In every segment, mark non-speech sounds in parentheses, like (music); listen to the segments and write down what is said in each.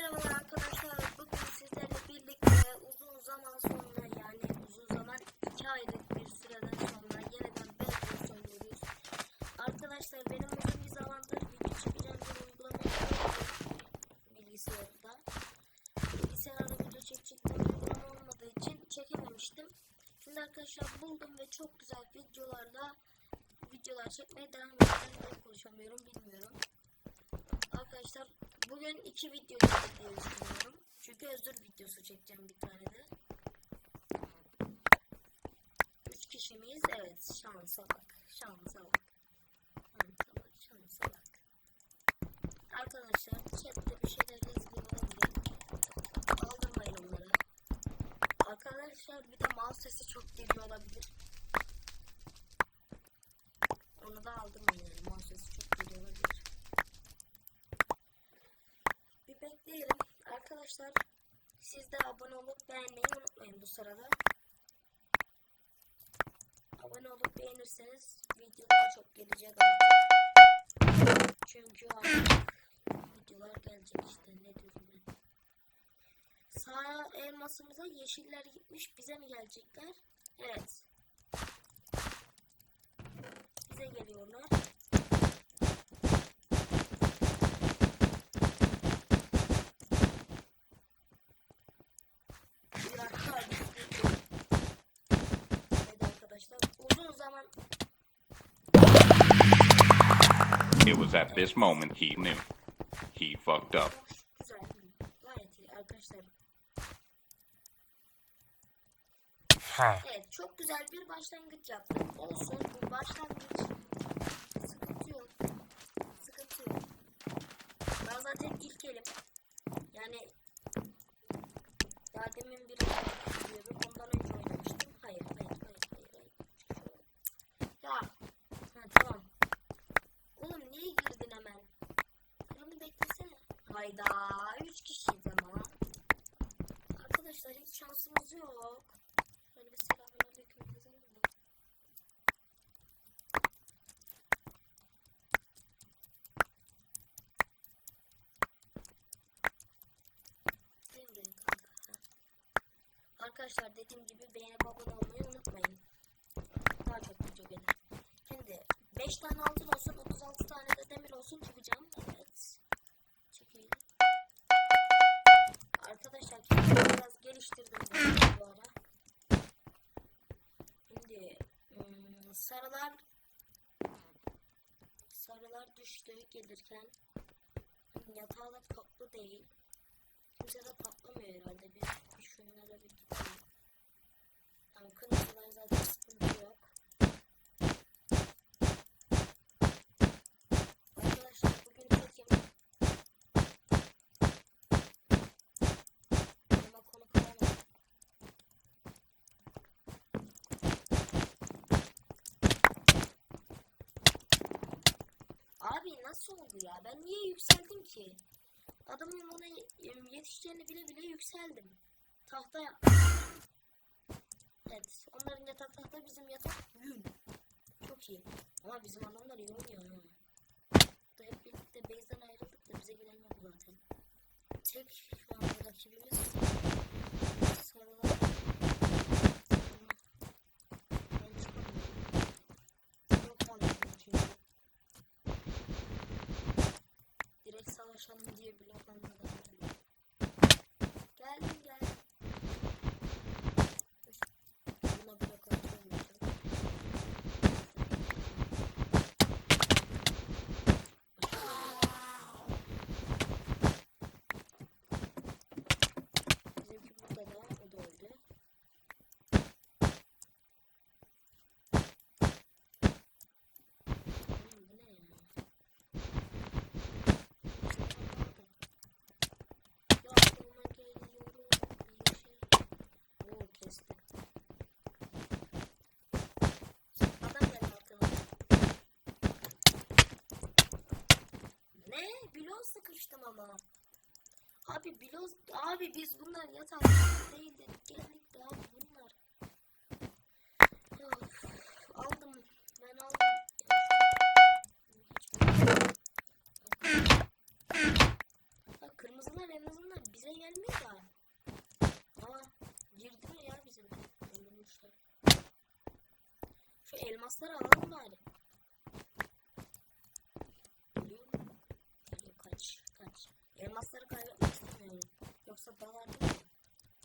Merhabalar arkadaşlar. Bugün sizlerle birlikte uzun zaman sonra yani uzun zaman 2 aylık bir süreden sonra yeniden Bedwars oynuyoruz. Arkadaşlar benim uzun bir zamandır video çekeceğim bir uygulama bilgisayarda. Bilgisayarda video çekecek bir uygulama olmadığı için çekememiştim. Şimdi arkadaşlar buldum ve çok güzel videolarla videolar çekmeye devam edeceğim. Ben konuşamıyorum bilmiyorum. Arkadaşlar bugün iki video düşünüyorum. Çünkü özür videosu çekeceğim bir tane de. Üç kişi miyiz? Evet. Şansa bak. Şansa bak. Şansa bak. Şansa bak. Arkadaşlar chatte bir şeyler yazıyor olabilir. Aldırmayın onları. Arkadaşlar bir de mouse sesi çok geliyor olabilir. Onu da aldırmayın yani. Mouse sesi çok geliyor olabilir. Bir bekleyelim. Arkadaşlar siz de abone olup beğenmeyi unutmayın bu sırada. Abone olup beğenirseniz video daha çok gelecek. Çünkü videolar gelecek işte ne diyorum ben. Sağ elmasımıza yeşiller gitmiş bize mi gelecekler? Evet. Bize geliyorlar. Bir dakika, bir dakika. Evet arkadaşlar uzun zaman It was at this moment he knew. He fucked up. Evet çok güzel bir başlangıç yaptık. Olsun bu başlangıç. Sıkıntı yok. Sıkıntı yok. Ben zaten ilk elim. Yani daha demin bir diyordum. Ondan önce oynamıştım. Hayır hayır hayır hayır. hayır. Ya. Ha, tamam. Oğlum niye girdin hemen? Kırını beklesene. Hayda. Üç kişiyiz ama. Arkadaşlar hiç şansımız yok. Şöyle bir selamünaleyküm yazalım ha. Arkadaşlar dediğim gibi beğenip abone olmayı unutmayın. Daha çok video gelir. Şimdi 5 tane altın olsun 36 tane de demir olsun çıkacağım. Biraz geliştirdim bu ara. Şimdi hmm, sarılar sarılar düştü gelirken yatağı da tatlı değil. Kimse de patlamıyor herhalde. Bir, bir şunlara bir gidelim. Tamam kırmızılar zaten sıkıntı yok. Arkadaşlar bugün tekim. Ama konu kalamadım. Abi nasıl oldu ya? Ben niye yükseldim ki? Adamın bana yetişeceğini bile bile yükseldim. Tahta Evet, onların yatak tahta bizim yatak yün. Çok iyi. Ama bizim adamlar iyi oynuyor ha. Da hep birlikte base'den ayrıldık da bize gelen yok zaten. Tek şu anda rakibimiz sarılar. пришла на надею, блядь, надо Çok sıkıştım ama. Abi biloz abi biz bunlar yatak değil dedik geldik de abi bunlar. Aldım ben aldım. Bak kırmızılar en azından bize gelmiyor da. Aa girdi mi ya bizim? Öldürmüşler. Şu elmasları alalım bari. Yoksa dalardım.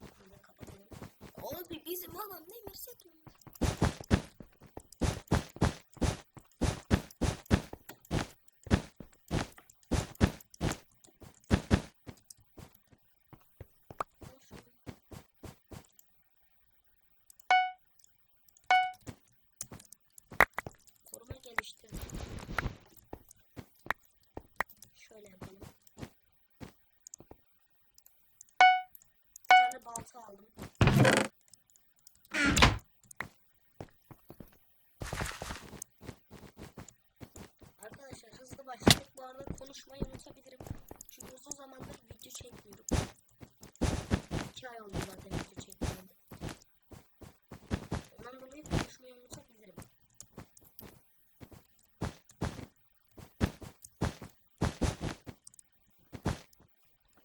Burada kapatalım. Abi bizim alan ne versek mi? Geliştirdim. Şöyle yapalım. Bir aldım. Arkadaşlar hızlı başladık. Bu arada konuşmayı unutabilirim. Çünkü uzun zamandır video çekmiyorum. İki ay oldu zaten video çekmeyeli. Ondan dolayı konuşmayı unutabilirim.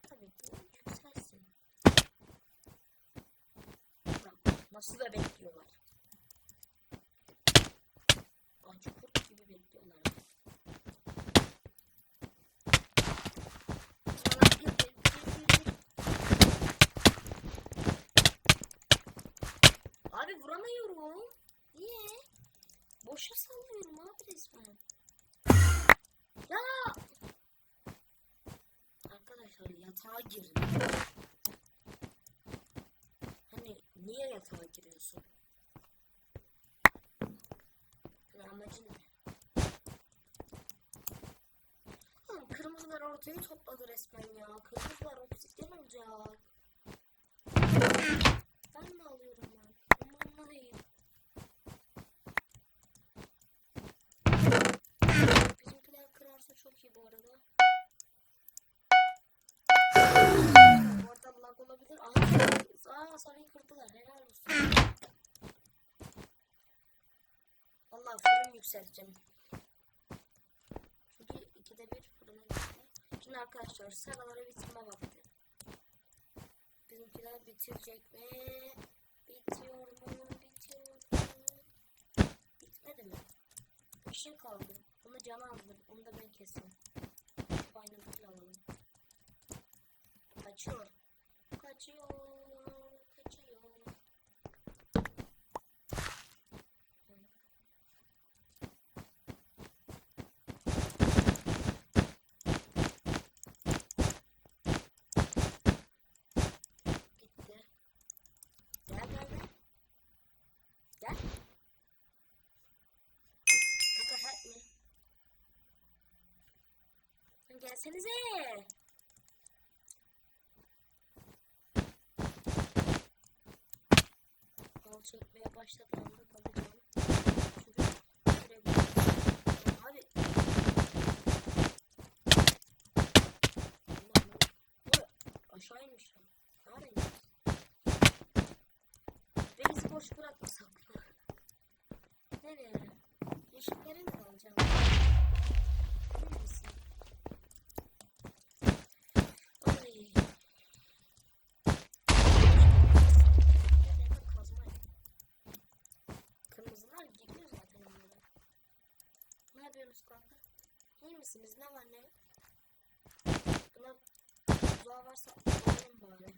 Tabii bu yükselsin. Bak nasıl da bekliyorlar. Acı kurt gibi bekliyorlar. Abi vuramıyorum. Niye? Boşa sallıyorum abi resmen. Ya! Arkadaşlar yatağa girdim. Niye yatağa giriyorsun? Hani amacın ne? Oğlum kırmızılar ortaya topladı resmen ya. Kırmızılar obsidyen olacak. Ben mi alıyorum lan? Umurumda değil. Bizimkiler kırarsa çok iyi bu arada. Sarıyı kırdılar. Helal olsun. Vallahi fırın yükselteceğim. Çünkü ikide bir fırına gitti. Şimdi arkadaşlar sarıları bitirme vakti. Bizimkiler bitirecek mi? Bitiyor mu? Bitiyor mu? Bitmedi mi? Bir şey kaldı. Bunu cana aldım. Onu da ben keseyim. Bir alalım. Kaçıyor. Kaçıyor. Gelsenize. Al çekmeye başladı anda kalacağım. Çünkü sürebilirim. Abi. Aşağı inmiş. Nereye inmiş? Beni boş bırakmasak mı? Nereye? Yeşillere mi alacağım? Neresi? Ay. Neden kazma ya? Kırmızılar giriyor zaten onlara. Ne yapıyorsunuz kanka? İyi misiniz? Ne var ne? Buna tuzağı varsa alalım bari.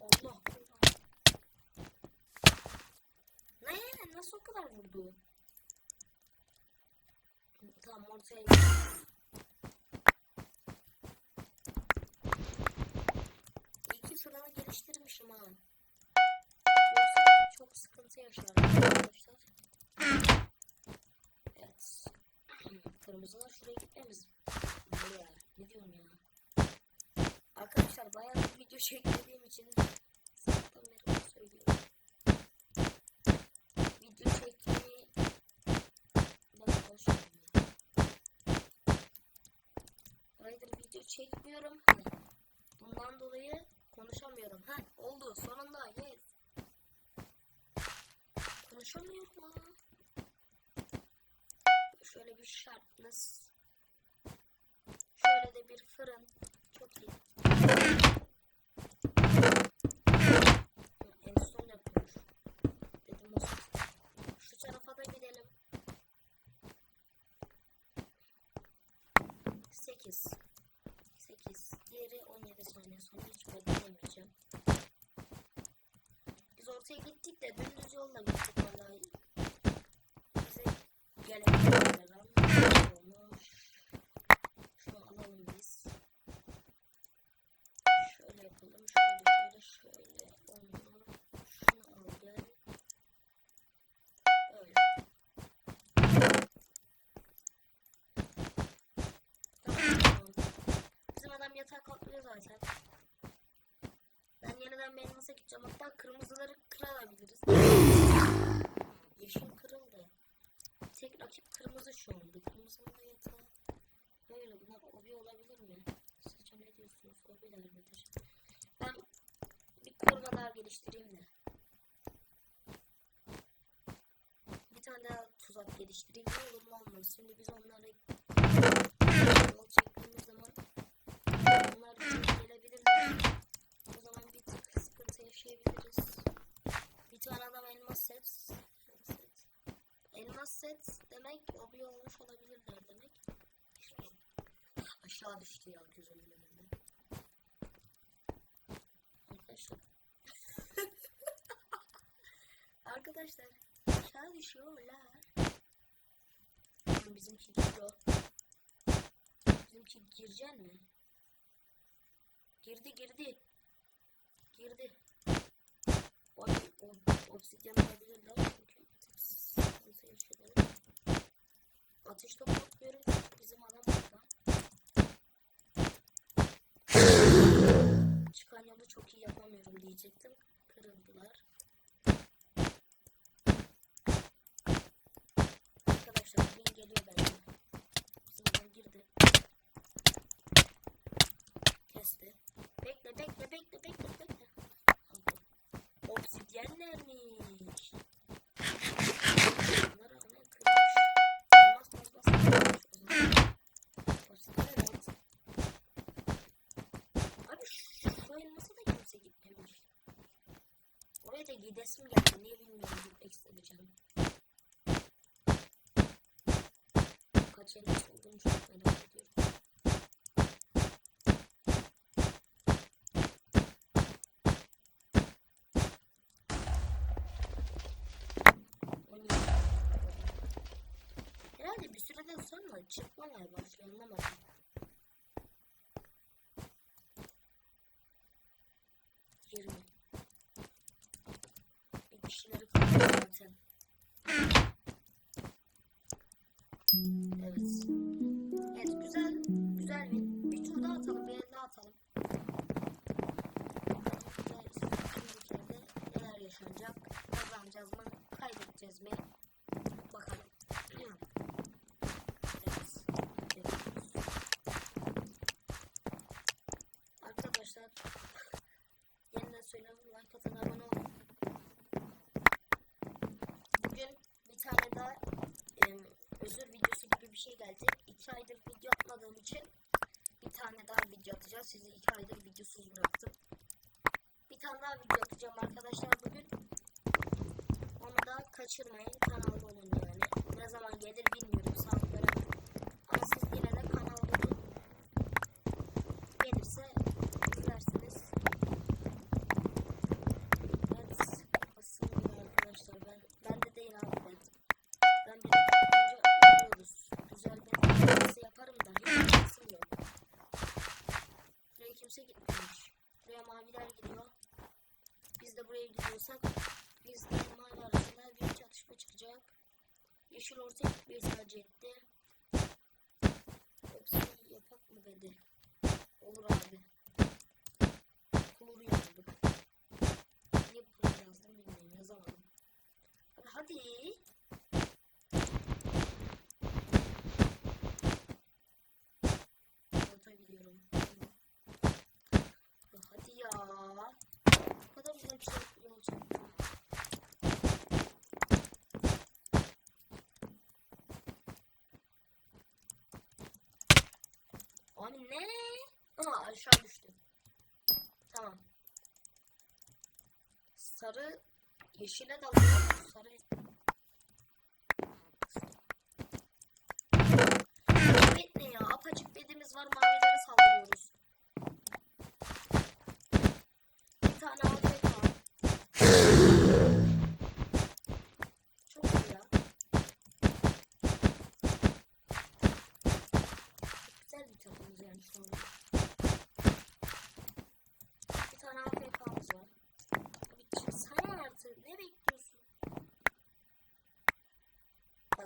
Allah. Ne? Nasıl o kadar vurdu? Tamam ortaya gidiyor. İyi ki geliştirmişim ha. Yoksa çok sıkıntı yaşardım arkadaşlar. Evet. Kırmızılar şuraya gitmemiz. Buraya. Ne diyorsun ya? Arkadaşlar bayağı bir video çekmediğim için sabahtan beri söylüyorum. Video çekmeyi ben ya. Aydır video çekmiyorum. Hani bundan dolayı konuşamıyorum. Ha oldu sonunda yes. Konuşamıyorum ha. Şöyle bir sharpness. Şöyle de bir fırın. Çok iyi. En son yapıyormuş. Dedim o Şu tarafa da gidelim. 8 8 Diğeri 17 saniye sonra hiç bekleyemeyeceğim. Biz ortaya gittik de dümdüz yolla gittik vallahi. Bize ama olmuş. Şunu alalım biz. Şöyle yapalım. Şöyle şöyle şöyle. Onu şunu aldım. Öyle. Tamam. Bizim adam yatağa kalkıyor zaten. Yeniden beynimize gideceğim. Hatta kırmızıları kırabiliriz. Yeşil kırıldı. Tek rakip kırmızı şu anda. Kırmızının da yatağı. Böyle bunlar obi olabilir mi? Sizce ne diyorsunuz? Obiler midir? Ben bir koruma daha geliştireyim de. Bir tane daha tuzak geliştireyim. Ne olur mu olmaz. Şimdi biz onlara yol çektiğimiz zaman onlar bize gelebilirler. O zaman bir tık sıkıntı yaşayabiliriz. Bir tane adam elmas set. set. Elmas set demek obi olmuş olabilirler demek. Aşağı düştü ya gözümün önünde. Arkadaşlar. (laughs) Arkadaşlar aşağı düşüyorlar. Bizimki giriyor. Bizimki girecek mi? Girdi girdi. Girdi. Obsidyen olabilirler çünkü sıkıntı yaşadılar. Atış topu atmıyorum çünkü bizim adam burada. Çıkan yolu çok iyi yapamıyorum diyecektim. Kırıldılar. Arkadaşlar bin geliyor bence. Bizim adam girdi. Kesti. Bekle bekle bekle bekle bekle. Gitmemiş. Oraya da gidesim geldi. Niye bilmiyorum gitmek isteyeceğim. Kaç elmas olduğunu çok merak ediyorum. On yedi. Herhalde bir süreden sonra çıkmamaya başlıyor anlamadım. Yirmi. Bir kişileri kaldı zaten. Evet. Evet güzel. Güzel bir. Bir tur daha atalım. Bir el atalım. Bakalım neler yaşanacak. Kazanacağız mı? Kaybedeceğiz mi? Bakalım. Evet. Evet. Arkadaşlar yeniden söylüyorum like atın abone olun. Bugün bir tane daha em, özür videosu gibi bir şey gelecek. İki aydır video atmadığım için bir tane daha video atacağız. Sizi iki aydır videosuz bıraktım. Bir tane daha video atacağım arkadaşlar bugün. Onu da kaçırmayın. Kanalda olun yani. Ne zaman gelir bilmiyorum saat Gidiyorsak biz de mavi arasında bir çatışma çıkacak. Yeşil ortaya gitmeyi tercih etti. Yoksa yapak mı dedi. Olur abi. Kulur yazdık. Niye kulur yazdım bilmiyorum yazamadım. Hadi hadi. Orta gidiyorum. Hadi ya kadar uzun bir şey olacak. Abi ne? Aha aşağı düştüm. Tamam. Sarı yeşile dalıyor. Sarı Evet ne ya? Apaçık dediğimiz var mavilere saldırıyoruz.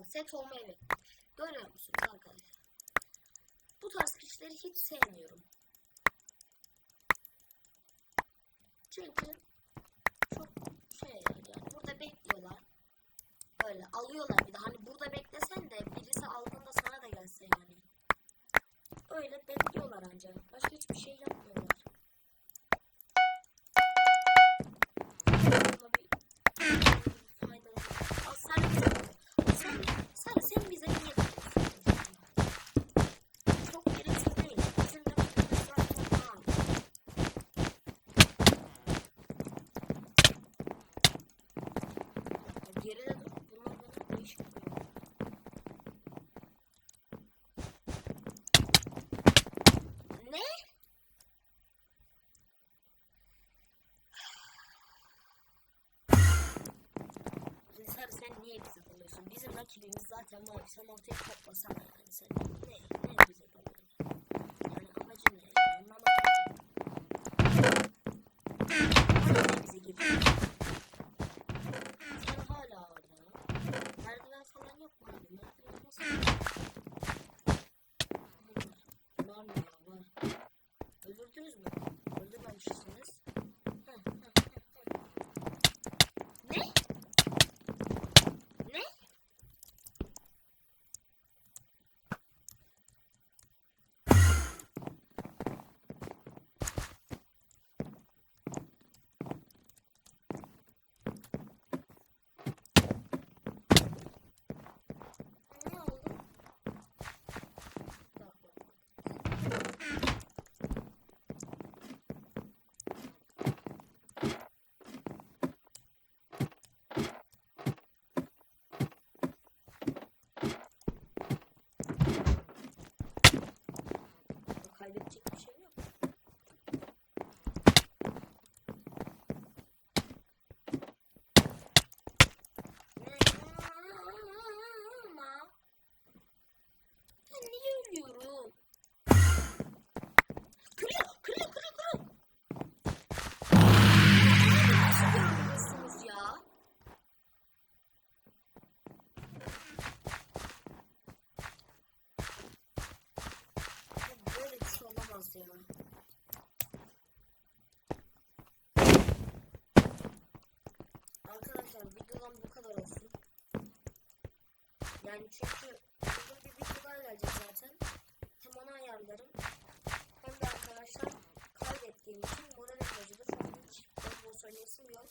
Bak set olmayı bekliyor. Görüyor musunuz arkadaşlar? Bu tarz kişileri hiç sevmiyorum. Çünkü çok şey yani burada bekliyorlar. Böyle alıyorlar bir de hani burada beklesen de birisi aldığında sana da gelse yani. Öyle bekliyorlar ancak. Başka hiçbir şey yapmıyorlar. Ama bir faydaları. Al sen sen, sen, sen bize niye bakıyorsun? Çok gereksiz değil. Bizim de fikrimiz zaten var. Ya Geride dur. Bunlar bana değişik geliyor. Ne? Sen, sen niye bize dalıyorsun? Bizim rakibimiz zaten var. Sen ortaya toplasana Kaybedecek ya. Arkadaşlar videodan bu kadar olsun. Yani çünkü burada bir video daha gelecek zaten. Hem onu ayarlarım. Hem de arkadaşlar kaydettiğim için moralim bozulur. Çünkü hiç ben bu söylesim yok.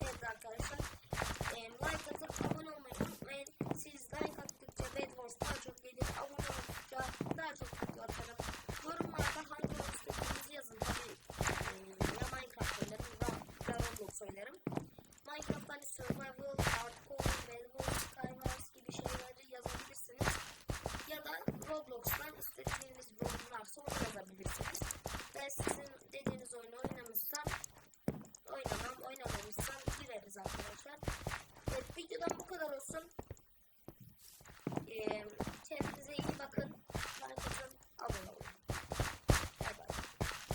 Evet arkadaşlar. E, like